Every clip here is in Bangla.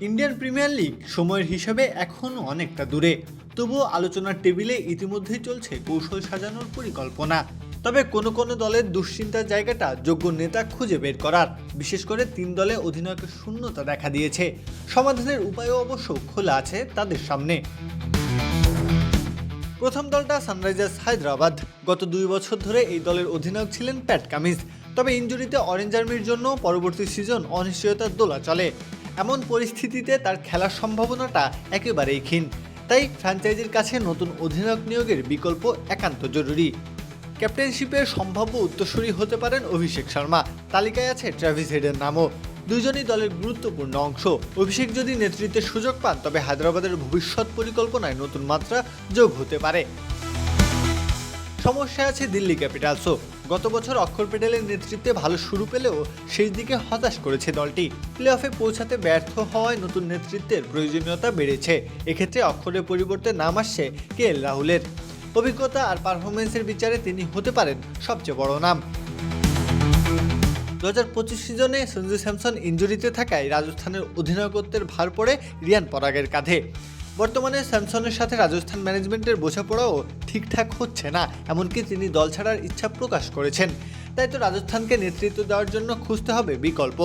ইন্ডিয়ান প্রিমিয়ার লিগ সময়ের হিসাবে এখনও অনেকটা দূরে। তবুও আলোচনার টেবিলে ইতিমধ্যেই চলছে কৌশল সাজানোর পরিকল্পনা। তবে কোনো কোনো দলের দুশ্চিন্তার জায়গাটা যোগ্য নেতা খুঁজে বের করার। বিশেষ করে তিন দলে অধিনায়কের শূন্যতা দেখা দিয়েছে। সমাধানের উপায়ও অবশ্য খোলা আছে তাদের সামনে। প্রথম দলটা সানরাইজার্স হায়দ্রাবাদ। গত দুই বছর ধরে এই দলের অধিনায়ক ছিলেন প্যাট কামিজ তবে ইঞ্জুরিতে অরেঞ্জ আর্মির জন্য পরবর্তী সিজন অনিশ্চয়তার দোলা চলে। এমন পরিস্থিতিতে তার খেলার সম্ভাবনাটা একেবারেই ক্ষীণ। তাই ফ্র্যাঞ্চাইজির কাছে নতুন অধিনায়ক নিয়োগের বিকল্প একান্ত জরুরি। ক্যাপ্টেনশিপের সম্ভাব্য উত্তরসূরি হতে পারেন অভিষেক শর্মা। তালিকায় আছে ট্রাভিস হেডের নামও। দুজনই দলের গুরুত্বপূর্ণ অংশ। অভিষেক যদি নেতৃত্বের সুযোগ পান, তবে হায়দ্রাবাদের ভবিষ্যৎ পরিকল্পনায় নতুন মাত্রা যোগ হতে পারে। সমস্যা আছে দিল্লি ক্যাপিটালসও। গত বছর অক্ষর প্যাটেলের নেতৃত্বে ভালো শুরু পেলেও সেই দিকে হতাশ করেছে দলটি। প্লে অফে পৌঁছাতে ব্যর্থ হওয়ায় নতুন নেতৃত্বের প্রয়োজনীয়তা বেড়েছে। এক্ষেত্রে অক্ষরের পরিবর্তে নাম আসছে কে এল রাহুলের। অভিজ্ঞতা আর পারফরমেন্সের বিচারে তিনি হতে পারেন সবচেয়ে বড় নাম। দু হাজার পঁচিশ সিজনে সঞ্জু স্যামসন ইঞ্জুরিতে থাকায় রাজস্থানের অধিনায়কত্বের ভার পড়ে রিয়ান পরাগের কাঁধে। বর্তমানে স্যামসনের সাথে রাজস্থান ম্যানেজমেন্টের বোঝাপড়াও ঠিকঠাক হচ্ছে না, এমনকি তিনি দল ছাড়ার ইচ্ছা প্রকাশ করেছেন। তাই তো রাজস্থানকে নেতৃত্ব দেওয়ার জন্য খুঁজতে হবে বিকল্প।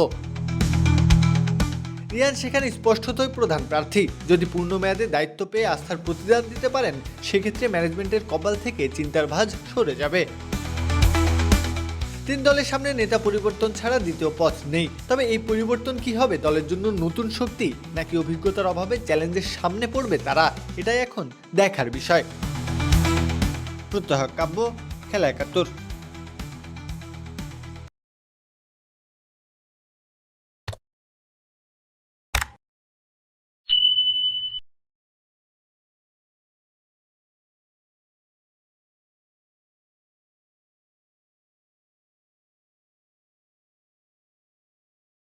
রিয়ান, সেখানে স্পষ্টতই প্রধান প্রার্থী। যদি পূর্ণ মেয়াদে দায়িত্ব পেয়ে আস্থার প্রতিদান দিতে পারেন, সেক্ষেত্রে ম্যানেজমেন্টের কপাল থেকে চিন্তার ভাঁজ সরে যাবে। তিন দলের সামনে নেতা পরিবর্তন ছাড়া দ্বিতীয় পথ নেই। তবে এই পরিবর্তন কি হবে? দলের জন্য নতুন শক্তি? নাকি অভিজ্ঞতার অভাবে চ্যালেঞ্জের সামনে পড়বে তারা? এটাই এখন দেখার বিষয়। প্রত্যহ কাব্য, খেলা একাত্তর।